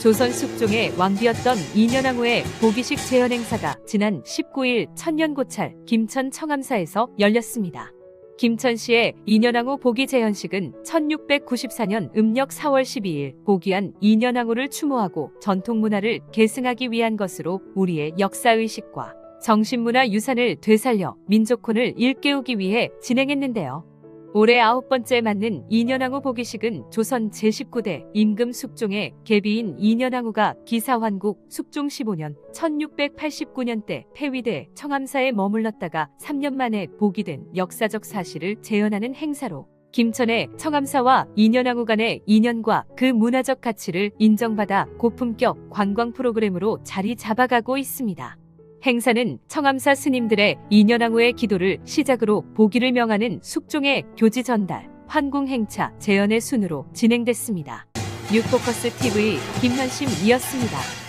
조선 숙종의 왕비였던 이년왕후의 보기식 재현 행사가 지난 19일 천년고찰 김천 청암사에서 열렸습니다. 김천시의 이년왕후 보기 재현식은 1694년 음력 4월 12일 보기한 이년왕후를 추모하고 전통문화를 계승하기 위한 것으로 우리의 역사의식과 정신문화 유산을 되살려 민족혼을 일깨우기 위해 진행했는데요. 올해 아홉 번째 맞는 이년왕후 보기식은 조선 제19대 임금 숙종의 계비인 이년왕후가 기사환국 숙종 15년 1689년 때 폐위돼 청암사에 머물렀다가 3년 만에 복위된 역사적 사실을 재현하는 행사로 김천의 청암사와 이년왕후 간의 인연과 그 문화적 가치를 인정받아 고품격 관광 프로그램으로 자리 잡아가고 있습니다. 행사는 청암사 스님들의 이년왕후의 기도를 시작으로 보기를 명하는 숙종의 교지 전달, 환궁 행차, 재연의 순으로 진행됐습니다. 뉴포커스 TV 김현심이었습니다.